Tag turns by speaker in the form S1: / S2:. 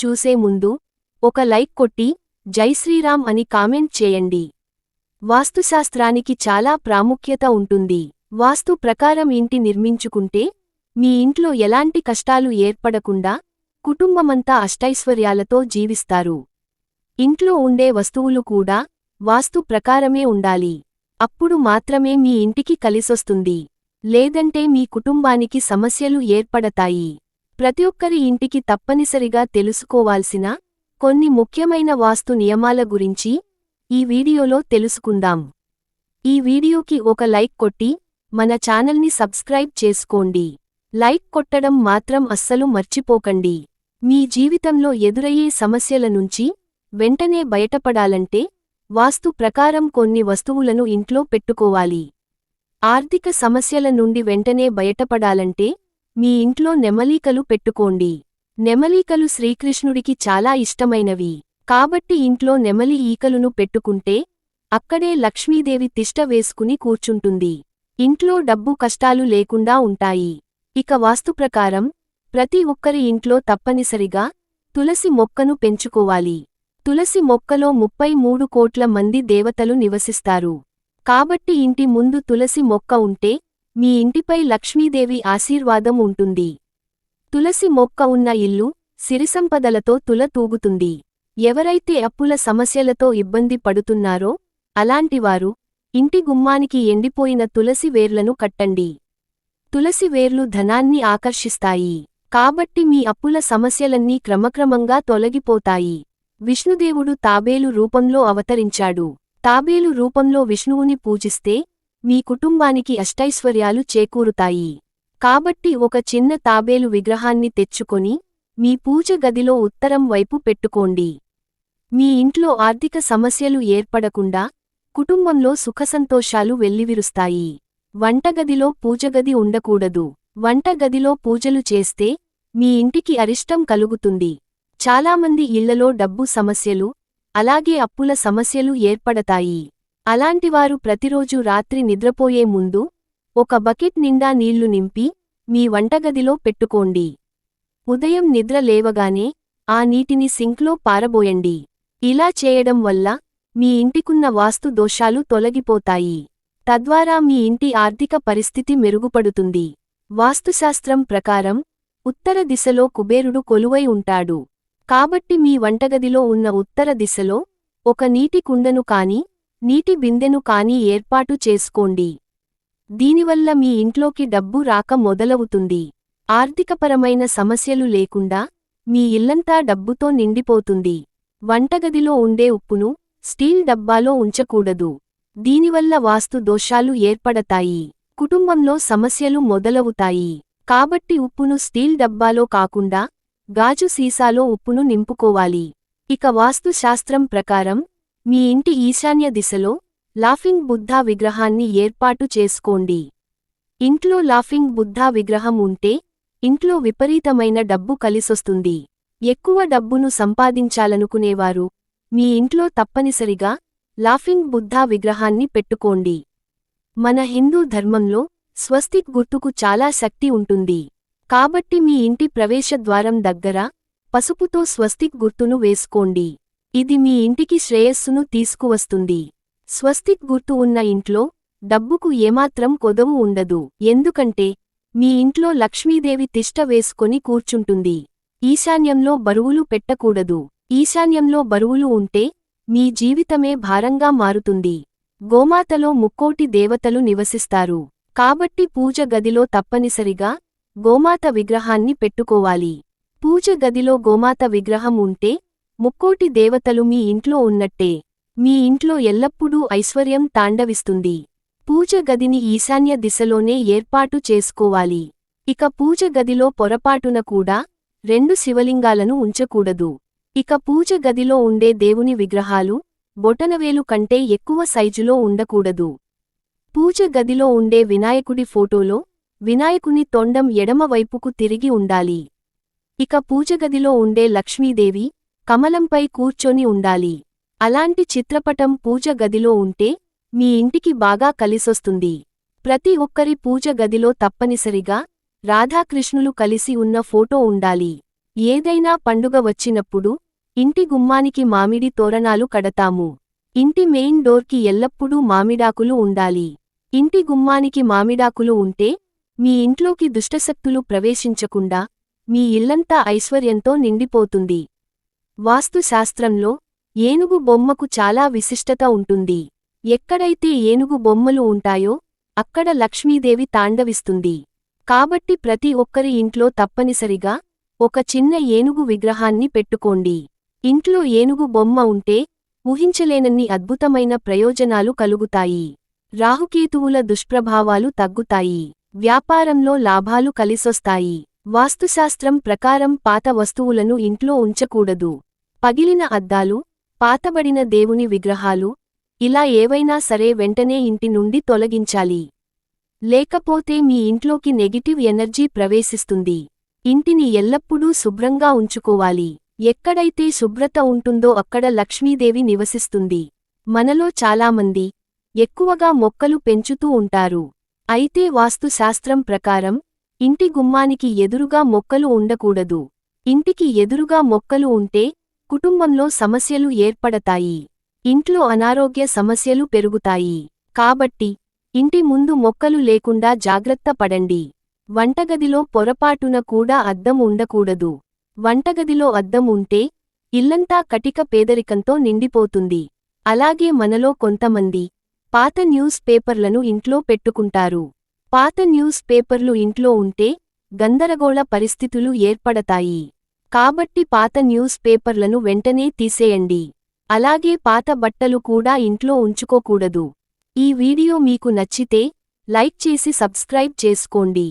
S1: చూసే ముందు ఒక లైక్ కొట్టి జై శ్రీరామ్ అని కామెంట్ చేయండి. వాస్తుశాస్త్రానికి చాలా ప్రాముఖ్యత ఉంటుంది. వాస్తు ప్రకారం ఇంటి నిర్మించుకుంటే మీ ఇంట్లో ఎలాంటి కష్టాలు ఏర్పడకుండా కుటుంబమంతా అష్టైశ్వర్యాలతో జీవిస్తారు. ఇంట్లో ఉండే వస్తువులు కూడా వాస్తు ప్రకారమే ఉండాలి. అప్పుడు మాత్రమే మీ ఇంటికి కలిసొస్తుంది. లేదంటే మీ కుటుంబానికి సమస్యలు ఏర్పడతాయి. ప్రతి ఒక్కరి ఇంటికి తప్పనిసరిగా తెలుసుకోవాల్సిన కొన్ని ముఖ్యమైన వాస్తు నియమాల గురించి ఈ వీడియోలో తెలుసుకుందాం. ఈ వీడియోకి ఒక లైక్ కొట్టి మన ఛానల్ని సబ్స్క్రైబ్ చేసుకోండి. లైక్ కొట్టడం మాత్రం అస్సలు మర్చిపోకండి. మీ జీవితంలో ఎదురయ్యే సమస్యల నుంచి వెంటనే బయటపడాలంటే వాస్తు ప్రకారం కొన్ని వస్తువులను ఇంట్లో పెట్టుకోవాలి. ఆర్థిక సమస్యల నుండి వెంటనే బయటపడాలంటే మీ ఇంట్లో నెమలీకలు పెట్టుకోండి. నెమలీకలు శ్రీకృష్ణుడికి చాలా ఇష్టమైనవి. కాబట్టి ఇంట్లో నెమలి ఈకలును పెట్టుకుంటే అక్కడే లక్ష్మీదేవి తిష్ట వేసుకుని కూర్చుంటుంది. ఇంట్లో డబ్బు కష్టాలు లేకుండా ఉంటాయి. ఇక వాస్తు ప్రకారం ప్రతి ఒక్కరి ఇంట్లో తప్పనిసరిగా తులసి మొక్కను పెంచుకోవాలి. తులసి మొక్కలో ముప్పై మూడు కోట్ల మంది దేవతలు నివసిస్తారు. కాబట్టి ఇంటి ముందు తులసి మొక్క ఉంటే మీ ఇంటిపై లక్ష్మీదేవి ఆశీర్వాదం ఉంటుంది. తులసి మొక్క ఉన్న ఇల్లు సిరిసంపదలతో తుల తూగుతుంది. ఎవరైతే అప్పుల సమస్యలతో ఇబ్బంది పడుతున్నారో అలాంటివారు ఇంటి గుమ్మానికి ఎండిపోయిన తులసి వేర్లను కట్టండి. తులసి వేర్లు ధనాన్ని ఆకర్షిస్తాయి. కాబట్టి మీ అప్పుల సమస్యలన్నీ క్రమక్రమంగా తొలగిపోతాయి. విష్ణుదేవుడు తాబేలు రూపంలో అవతరించాడు. తాబేలు రూపంలో విష్ణువుని పూజిస్తే మీ కుటుంబానికి అష్టైశ్వర్యాలు చేకూరుతాయి. కాబట్టి ఒక చిన్న తాబేలు విగ్రహాన్ని తెచ్చుకొని మీ పూజ గదిలో ఉత్తరం వైపు పెట్టుకోండి. మీ ఇంట్లో ఆర్థిక సమస్యలు ఏర్పడకుండా కుటుంబంలో సుఖసంతోషాలు వెల్లివిరుస్తాయి. వంటగదిలో పూజగది ఉండకూడదు. వంటగదిలో పూజలు చేస్తే మీ ఇంటికి అరిష్టం కలుగుతుంది. చాలామంది ఇళ్ళలో డబ్బు సమస్యలు అలాగే అప్పుల సమస్యలు ఏర్పడతాయి. అలాంటివారు ప్రతిరోజు రాత్రి నిద్రపోయే ముందు ఒక బకెట్ నిండా నీళ్ళు నింపి మీ వంటగదిలో పెట్టుకోండి. ఉదయం నిద్ర లేవగానే ఆ నీటిని సింక్లో పారబోయండి. ఇలా చేయడం వల్ల మీ ఇంటికున్న వాస్తు దోషాలు తొలగిపోతాయి. తద్వారా మీ ఇంటి ఆర్థిక పరిస్థితి మెరుగుపడుతుంది. వాస్తుశాస్త్రం ప్రకారం ఉత్తర దిశలో కుబేరుడు కొలువై ఉంటాడు. కాబట్టి మీ వంటగదిలో ఉన్న ఉత్తర దిశలో ఒక నీటి కుండను కాని నీటి బిందెను కాని ఏర్పాటు చేసుకోండి. దీనివల్ల మీ ఇంట్లోకి డబ్బు రాక మొదలవుతుంది. ఆర్థికపరమైన సమస్యలు లేకుండా మీ ఇల్లంతా డబ్బుతో నిండిపోతుంది. వంటగదిలో ఉండే ఉప్పును స్టీల్ డబ్బాలో ఉంచకూడదు. దీనివల్ల వాస్తు దోషాలు ఏర్పడతాయి. కుటుంబంలో సమస్యలు మొదలవుతాయి. కాబట్టి ఉప్పును స్టీల్ డబ్బాలో కాకుండా గాజు సీసాలో ఉప్పును నింపుకోవాలి. ఇక వాస్తుశాస్త్రం ప్రకారం మీ ఇంటి ఈశాన్య దిశలో లాఫింగ్ బుద్ధా విగ్రహాన్ని ఏర్పాటు చేసుకోండి. ఇంట్లో లాఫింగ్ బుద్ధా విగ్రహం ఉంటే ఇంట్లో విపరీతమైన డబ్బు కలిసొస్తుంది. ఎక్కువ డబ్బును సంపాదించాలనుకునేవారు మీ ఇంట్లో తప్పనిసరిగా లాఫింగ్ బుద్ధా విగ్రహాన్ని పెట్టుకోండి. మన హిందూ ధర్మంలో స్వస్తిక్ గుర్తుకు చాలా శక్తి ఉంటుంది. కాబట్టి మీ ఇంటి ప్రవేశద్వారం దగ్గర పసుపుతో స్వస్తిక్ గుర్తును వేసుకోండి. ఇది మీ ఇంటికి శ్రేయస్సును తీసుకువస్తుంది. స్వస్తిక్ గుర్తు ఉన్న ఇంట్లో డబ్బుకు ఏమాత్రం కొదవు ఉండదు. ఎందుకంటే మీ ఇంట్లో లక్ష్మీదేవి తిష్ట వేసుకొని కూర్చుంటుంది. ఈశాన్యంలో బరువులు పెట్టకూడదు. ఈశాన్యంలో బరువులు ఉంటే మీ జీవితమే భారంగా మారుతుంది. గోమాతలో ముక్కోటి దేవతలు నివసిస్తారు. కాబట్టి పూజ గదిలో తప్పనిసరిగా గోమాత విగ్రహాన్ని పెట్టుకోవాలి. పూజ గదిలో గోమాత విగ్రహం ఉంటే ముక్కోటి దేవతలు మీ ఇంట్లో ఉన్నట్టే. మీ ఇంట్లో ఎల్లప్పుడూ ఐశ్వర్యం తాండవిస్తుంది. పూజ గదిని ఈశాన్య దిశలోనే ఏర్పాటు చేసుకోవాలి. ఇక పూజ గదిలో పొరపాటున కూడా రెండు శివలింగాలను ఉంచకూడదు. ఇక పూజ గదిలో ఉండే దేవుని విగ్రహాలు బొటనవేలు కంటే ఎక్కువ సైజులో ఉండకూడదు. పూజ గదిలో ఉండే వినాయకుడి ఫోటోలో వినాయకుని తొండం ఎడమవైపుకు తిరిగి ఉండాలి. ఇక పూజగదిలో ఉండే లక్ష్మీదేవి కమలంపై కూర్చొని ఉండాలి. అలాంటి చిత్రపటం పూజ గదిలో ఉంటే మీ ఇంటికి బాగా కలిసొస్తుంది. ప్రతి ఒక్కరి పూజ గదిలో తప్పనిసరిగా రాధాకృష్ణులు కలిసి ఉన్న ఫోటో ఉండాలి. ఏదైనా పండుగ వచ్చినప్పుడు ఇంటి గుమ్మానికి మామిడి తోరణాలు కడతాము. ఇంటి మెయిన్ డోర్కి ఎల్లప్పుడూ మామిడాకులు ఉండాలి. ఇంటి గుమ్మానికి మామిడాకులు ఉంటే మీ ఇంట్లోకి దుష్టశక్తులు ప్రవేశించకుండా మీ ఇల్లంతా ఐశ్వర్యంతో నిండిపోతుంది. వాస్తుశాస్త్రంలో ఏనుగు బొమ్మకు చాలా విశిష్టత ఉంటుంది. ఎక్కడైతే ఏనుగు బొమ్మలు ఉంటాయో అక్కడ లక్ష్మీదేవి తాండవిస్తుంది. కాబట్టి ప్రతి ఒక్కరి ఇంట్లో తప్పనిసరిగా ఒక చిన్న ఏనుగు విగ్రహాన్ని పెట్టుకోండి. ఇంట్లో ఏనుగు బొమ్మ ఉంటే ఊహించలేనన్ని అద్భుతమైన ప్రయోజనాలు కలుగుతాయి. రాహుకేతువుల దుష్ప్రభావాలు తగ్గుతాయి. వ్యాపారంలో లాభాలు కలిసొస్తాయి. వాస్తుశాస్త్రం ప్రకారం పాత వస్తువులను ఇంట్లో ఉంచకూడదు. పగిలిన అద్దాలు పాతబడిన దేవుని విగ్రహాలు ఇలా ఏవైనా సరే వెంటనే ఇంటి నుండి తొలగించాలి. లేకపోతే మీ ఇంట్లోకి నెగిటివ్ ఎనర్జీ ప్రవేశిస్తుంది. ఇంటిని ఎల్లప్పుడూ శుభ్రంగా ఉంచుకోవాలి. ఎక్కడైతే శుభ్రత ఉంటుందో అక్కడ లక్ష్మీదేవి నివసిస్తుంది. మనలో చాలామంది ఎక్కువగా మొక్కలు పెంచుతూ ఉంటారు. అయితే వాస్తుశాస్త్రం ప్రకారం ఇంటి గుమ్మానికి ఎదురుగా మొక్కలు ఉండకూడదు. ఇంటికి ఎదురుగా మొక్కలు ఉంటే కుటుంబంలో సమస్యలు ఏర్పడతాయి. ఇంట్లో అనారోగ్య సమస్యలు పెరుగుతాయి. కాబట్టి ఇంటి ముందు మొక్కలు లేకుండా జాగ్రత్త పడండి. వంటగదిలో పొరపాటున కూడా అద్దం ఉండకూడదు. వంటగదిలో అద్దం ఉంటే ఇల్లంతా కటిక పేదరికంతో నిండిపోతుంది. అలాగే మనలో కొంతమంది పాత న్యూస్ పేపర్లను ఇంట్లో పెట్టుకుంటారు. పాత న్యూస్ పేపర్లు ఇంట్లో ఉంటే గందరగోళ పరిస్థితులు ఏర్పడతాయి. కాబట్టి పాత న్యూస్ పేపర్లను వెంటనే తీసేయండి. అలాగే పాత బట్టలు కూడా ఇంట్లో ఉంచుకోకూడదు. ఈ వీడియో మీకు నచ్చితే లైక్ చేసి సబ్స్క్రైబ్ చేసుకోండి.